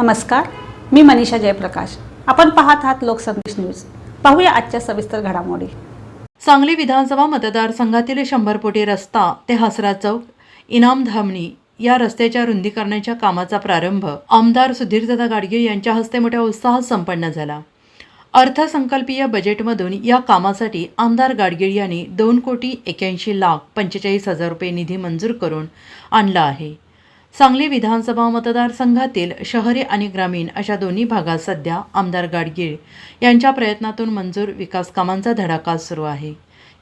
नमस्कार मी मनीषा जयप्रकाश. आपण पाहत आहात लोकसंदेश न्यूज. पाहूया आजच्या सविस्तर घडामोडी. सांगली विधानसभा मतदारसंघातील शंभरपोटी रस्ता ते हसरा चौक इनाम धामणी या रस्त्याच्या रुंदीकरणाच्या कामाचा प्रारंभ आमदार सुधीरदादा गाडगे यांच्या हस्ते मोठ्या उत्साहात संपन्न झाला. अर्थसंकल्पीय बजेटमधून या कामासाठी आमदार गाडगीळ यांनी दोन कोटी एक्याऐंशी लाख पंचेचाळीस हजार रुपये निधी मंजूर करून आणला आहे. सांगली विधानसभा मतदारसंघातील शहरी आणि ग्रामीण अशा दोन्ही भागात सध्या आमदार गाडगीळ यांच्या प्रयत्नातून मंजूर विकास कामांचा धडाका सुरू आहे.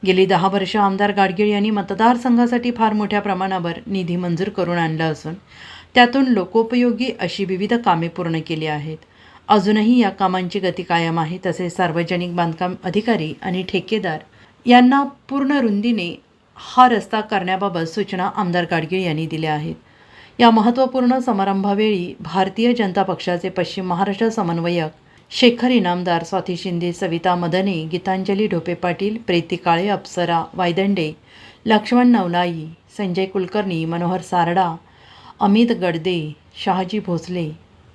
गेली दहा वर्ष आमदार गाडगीळ यांनी मतदारसंघासाठी फार मोठ्या प्रमाणावर निधी मंजूर करून आणला असून त्यातून लोकोपयोगी अशी विविध कामे पूर्ण केली आहेत. अजूनही या कामांची गती कायम आहे तसेच सार्वजनिक बांधकाम अधिकारी आणि ठेकेदार यांना पूर्ण रुंदीने हा रस्ता करण्याबाबत सूचना आमदार गाडगीळ यांनी दिल्या आहेत. या महत्त्वपूर्ण समारंभावेळी भारतीय जनता पक्षाचे पश्चिम महाराष्ट्र समन्वयक शेखर इनामदार स्वाती शिंदे सविता मदने गीतांजली ढोपे पाटील प्रीती काळे अप्सरा वायदंडे लक्ष्मण नवलाई संजय कुलकर्णी मनोहर सारडा अमित गडदे शहाजी भोसले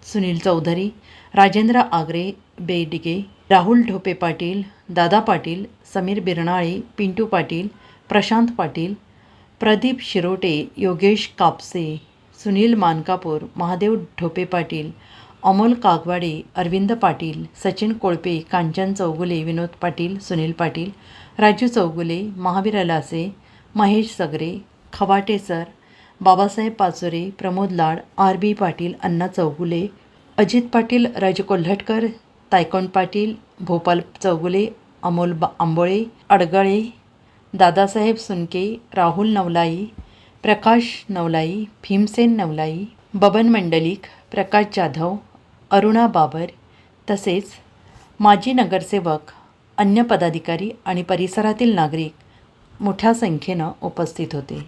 सुनील चौधरी राजेंद्र आगरे बेडिगे राहुल ढोपे पाटील दादा पाटील समीर बिरनाळे पिंटू पाटील प्रशांत पाटील प्रदीप शिरोटे योगेश कापसे सुनील मानकापूर महादेव ढोपे पाटील अमोल कागवाडे अरविंद पाटील सचिन कोळपे Kanchan Chougule Vinod Patil Sunil Patil Raju Chougule Mahavir Alase Mahesh Sagare Khawate sir Babasaheb Pachore Pramod Lad R B Patil Anna Chougule Ajit Patil Raj Kolhatkar Taykond Patil Bhopal Chougule Amol बा आंबोळे अडगळे दादासाहेब सुनके राहुल नवलाई प्रकाश नवलाई भीमसेन नवलाई बबन मंडलिक प्रकाश जाधव अरुणा बाबर तसेच माजी नगरसेवक अन्य पदाधिकारी आणि परिसरातील नागरिक मोठ्या संख्येनं उपस्थित होते.